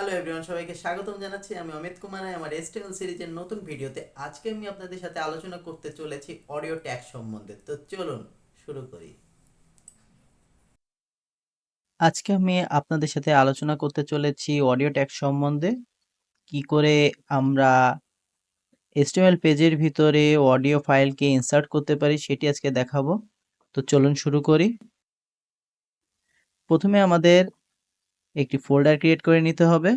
Hello everyone সবাইকে স্বাগতম জানাচ্ছি আমি অমিত কুমার আমার এসটিএল সিরিজের নতুন ভিডিওতে। আজকে আমি আপনাদের সাথে আলোচনা করতে চলেছি অডিও ট্যাগ সম্বন্ধে। তো চলুন শুরু করি। আজকে আমি আপনাদের সাথে আলোচনা করতে চলেছি অডিও ট্যাগ সম্বন্ধে। কি করে আমরা HTML পেজের ভিতরে অডিও ফাইলকে ইনসার্ট করতে পারি সেটি আজকে দেখাবো। তো চলুন শুরু করি। প্রথমে আমাদের একটি ফোল্ডার ক্রিয়েট করে নিতে হবে।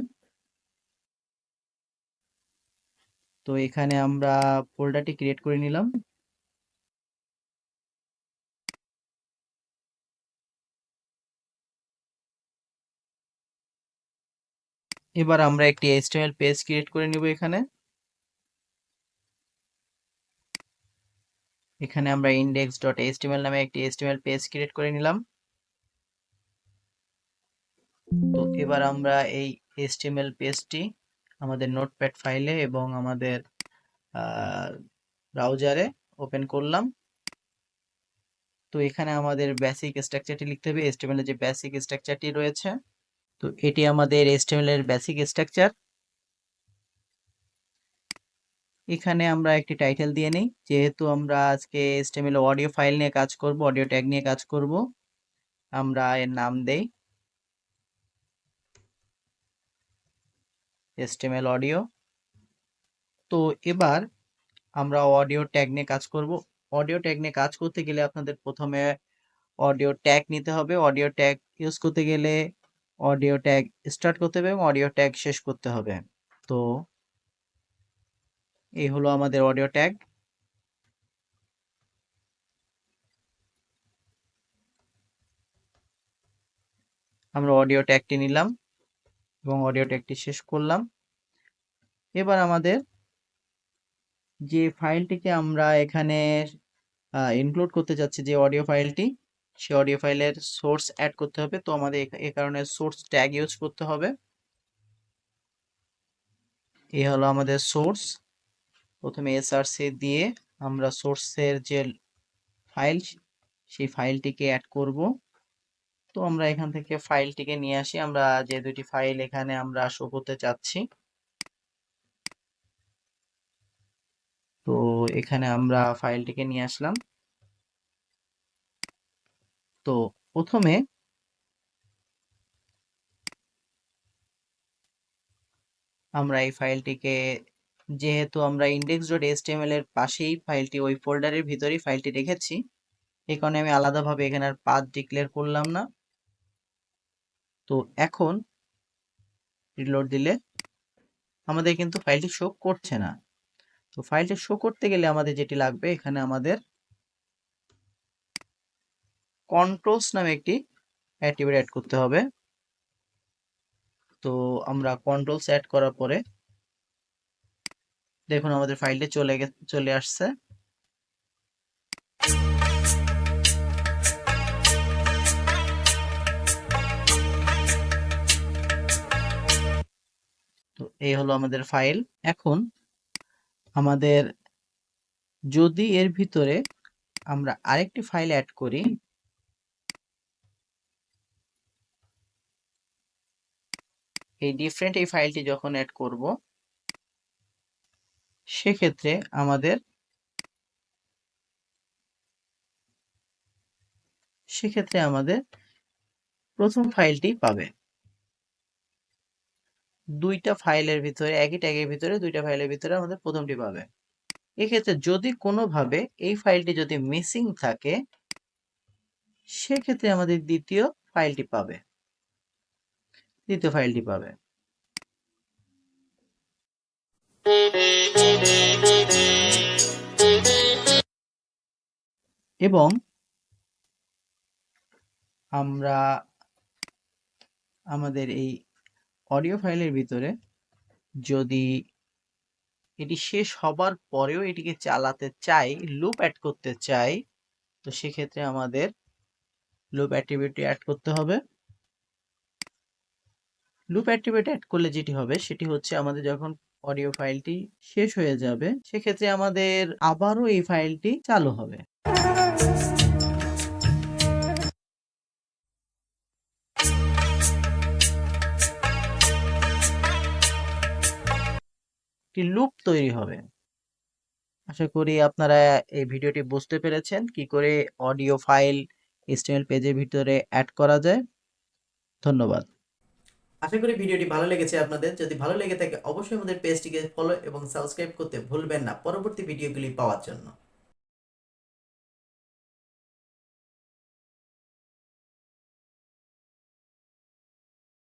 তো এখানে আমরা ফোল্ডারটি ক্রিয়েট করে নিলাম। এবার আমরা একটি HTML পেজ ক্রিয়েট করে নিব এখানে। এখানে আমরা index ডট html নামে একটি HTML পেজ ক্রিয়েট করে নিলাম। তো এবার আমরা এই HTML পেজটি আমাদের নোটপ্যাড ফাইলে এবং আমাদের ব্রাউজারে ওপেন করলাম। তো এখানে আমাদের বেসিক স্ট্রাকচারটি লিখতে হবে। HTML এর যে বেসিক স্ট্রাকচারটি রয়েছে, তো এটি আমাদের HTML এর বেসিক স্ট্রাকচার এখানে আমরা একটি টাইটেল দিয়ে নেই। যেহেতু আমরা আজকে HTML অডিও ফাইল নিয়ে কাজ করব অডিও ট্যাগ নিয়ে কাজ করব, আমরা এর নাম দেই HTML অডিও তো এবার আমরা অডিও ট্যাগ নিয়ে কাজ করব। অডিও ট্যাগ নিয়ে কাজ করতে গেলে আপনাদের প্রথমে অডিও ট্যাগ নিতে হবে। অডিও ট্যাগ ইউজ করতে গেলে অডিও ট্যাগ স্টার্ট করতে হবে এবং অডিও ট্যাগ শেষ করতে হবে। তো এই হলো আমাদের অডিও ট্যাগ আমরা অডিও ট্যাগটি নিলাম। এবং অডিও ট্যাগটি শেষ করলাম। এবার আমাদের যে ফাইলটিকে আমরা এখানে ইনক্লুড করতে যাচ্ছি যে অডিও ফাইলটি সে অডিও ফাইলের সোর্স অ্যাড করতে হবে। তো আমাদের এ কারণে সোর্স ট্যাগ ইউজ করতে হবে। এই হলো আমাদের সোর্স প্রথমে এসআরসি দিয়ে আমরা সোর্সের যে ফাইল সেই ফাইলটিকে অ্যাড করব। তো আমরা এখান থেকে ফাইলটিকে নিয়ে আসি। আমরা যে দুটি ফাইল এখানে আমরা শো করতে চাচ্ছি। তো এখানে আমরা ফাইলটিকে নিয়ে আসলাম। তো প্রথমে আমরা এই ফাইলটিকে, যেহেতু আমরা ইন্ডেক্স ডট এসটিএমএল এর পাশেই ফাইলটি ওই ফোল্ডারের ভিতরেই ফাইলটি রেখেছি, এই কারণে আমি আলাদাভাবে এখানে আর পাথ ডিক্লেয়ার করলাম না। তো এখন রিলোড দিলে আমাদের কিন্তু ফাইলটি শো করছে না। তো ফাইলটি শো করতে গেলে আমাদের যেটি লাগবে, এখানে আমাদের কন্ট্রোলস নামে একটি অ্যাট্রিবিউট অ্যাড করতে হবে। তো আমরা কন্ট্রোলস অ্যাড করার পরে দেখুন আমাদের ফাইলটি চলে চলে আসছে। এই হলো আমাদের ফাইল এখন আমাদের যদি এর ভিতরে আমরা আরেকটি ফাইল অ্যাড করি, এই ডিফারেন্ট এই ফাইলটি যখন অ্যাড করব, সেক্ষেত্রে আমাদের সেক্ষেত্রে আমাদের প্রথম ফাইলটি পাবে। দুইটা ফাইলের ভিতরে, একই ট্যাগের ভিতরে দুইটা ফাইলের ভিতরে আমাদের প্রথমটি পাবে। এক্ষেত্রে যদি কোনোভাবে এই ফাইলটি যদি মিসিং থাকে, সেক্ষেত্রে আমাদের দ্বিতীয় ফাইলটি পাবে। দ্বিতীয় ফাইলটি পাবে। এবং আমরা আমাদের এই অডিও ফাইলের ভিতরে যদি এটি শেষ হবার পরেও এটিকে চালাতে চাই লুপ অ্যাড করতে চাই, তো সেক্ষেত্রে আমাদের লুপ অ্যাট্রিবিউটটি অ্যাড করতে হবে। লুপ অ্যাট্রিবিউট অ্যাড করলে যেটি হবে, সেটি হচ্ছে আমাদের যখন অডিও ফাইলটি শেষ হয়ে যাবে, সেক্ষেত্রে আমাদের আবারও এই ফাইলটি চালু হবে। একটি লুপ তৈরি হবে। আশা করি আপনারা এই ভিডিওটি বুঝতে পেরেছেন কি করে অডিও ফাইল এসটিএমএল পেজের ভিতরে অ্যাড করা যায়। ধন্যবাদ। আশা করি ভিডিওটি ভালো লেগেছে আপনাদের। যদি ভালো লেগে থাকে, অবশ্যই আমাদের পেজটিকে ফলো এবং সাবস্ক্রাইব করতে ভুলবেন না। পরবর্তী ভিডিওগুলি পাওয়ার জন্য।